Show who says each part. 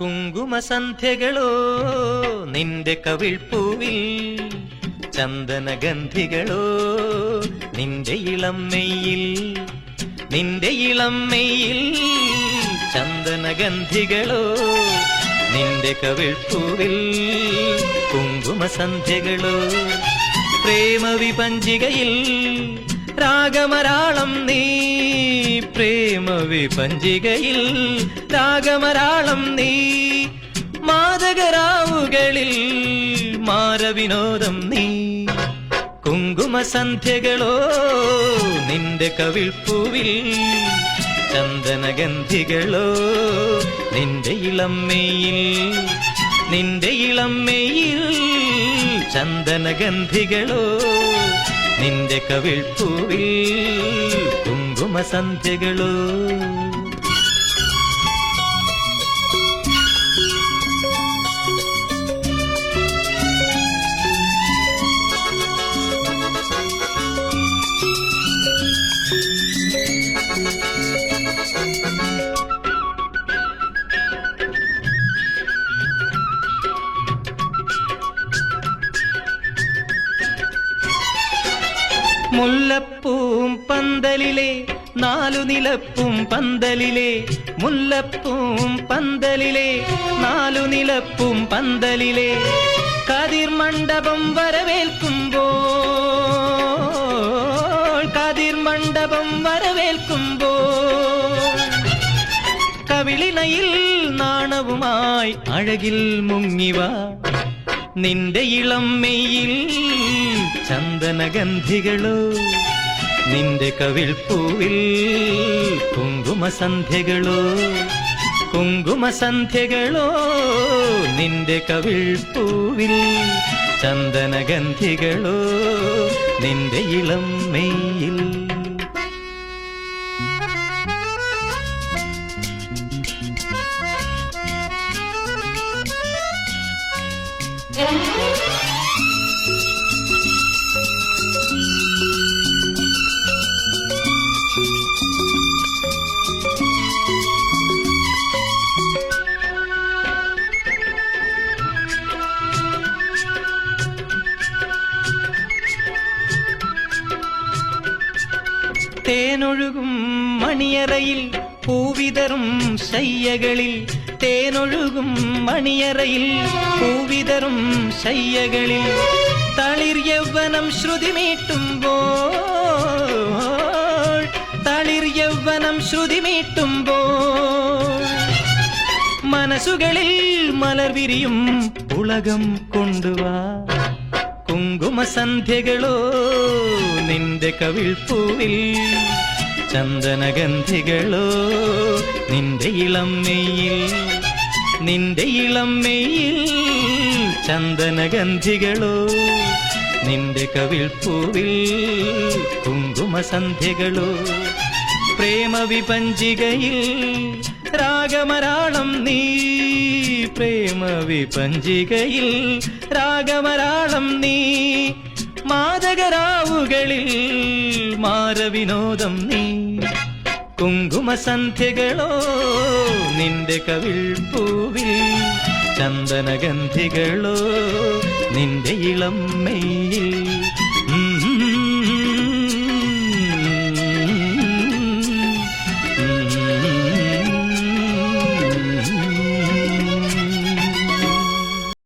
Speaker 1: കുങ്കുമസന്ധ്യകളോ? നിന്റെ കവിൾപ്പൂവിൽ ചന്ദനഗന്ധികളോ? നിന്റെ ഇളം മെയ്യിൽ നിന്റെ ഇളം മെയ്യിൽ ചന്ദനഗന്ധികളോ? നിന്റെ കവിൾപ്പൂവിൽ കുങ്കുമസന്ധ്യകളോ? പ്രേമവിപഞ്ചികയിൽ രാഗമരാളം നീ പ്രേമ വിപഞ്ചികയിൽ രാഗമരാളം നീ മാതകരാവുകളിൽ മാരവിനോദം നീ. കുങ്കുമസന്ധ്യകളോ നിന്റെ കവിൾപ്പൂവിൽ ചന്ദനഗന്ധികളോ നിന്റെ ഇളമ്മയിൽ നിന്റെ ഇളമ്മയിൽ ചന്ദനഗന്ധികളോ നിന്റെ കവിൾപ്പൂവിൽ കുങ്കുമസന്ധ്യകളോ മുല്ലപ്പൂം പന്തലിലെ നാലു നിലപ്പും പന്തലിലെ മുല്ലപ്പൂം പന്തലിലെ നാലു നിലപ്പും പന്തലിലെ. കതിർ മണ്ഡപം വരവേൽക്കുമ്പോൾ കതിർ മണ്ഡപം വരവേൽക്കുമ്പോൾ കവിളിനയിൽ നാണവുമായി അഴകിൽ മുങ്ങിവ. നിന്റെ ഇളം മെയ്യിൽ ചന്ദനഗന്ധികളോ നിന്റെ കവിൾപ്പൂവിൽ കുങ്കുമസന്ധ്യകളോ. കുങ്കുമസന്ധ്യകളോ നിന്റെ കവിൾപ്പൂവിൽ ചന്ദനഗന്ധികളോ നിന്റെ ഇളം മെയ്യിൽ തേനൊഴുകും മണിയറയിൽ പൂവിതറും ശയ്യകളിൽ. തേനൊഴുകും മണിയറയിൽ പൂവിതറും ശയ്യകളിൽ. തളിർ യൗവനം ശ്രുതി മീട്ടുമ്പോൾ തളിർ യൗവനം ശ്രുതി മീട്ടുമ്പോൾ. മനസ്സുകളിൽ മലർ വിരിയും ഉലകം കൊണ്ടുവാ. കുങ്കുമസന്ധ്യകളോ നിന്റെ കവിൾപ്പൂവിൽ ചന്ദനഗന്ധികളോ നിന്റെ ഇളം മെയ്യിൽ നിന്റെ ഇളം മെയ്യിൽ ചന്ദനഗന്ധികളോ നിന്റെ കവിൾപ്പൂവിൽ കുങ്കുമസന്ധ്യകളോ. പ്രേമവിപഞ്ചികയിൽ രാഗമരാളം നീ പ്രേമവിപഞ്ചികയിൽ രാഗമരാളം നീ മാതകരാവുകളിൽ മാരവിനോദം നീ. കുങ്കുമസന്ധ്യകളോ നിന്റെ കവിൾ പൂവിൽ ചന്ദനഗന്ധികളോ നിന്റെ ഇളം മെയ്യിൽ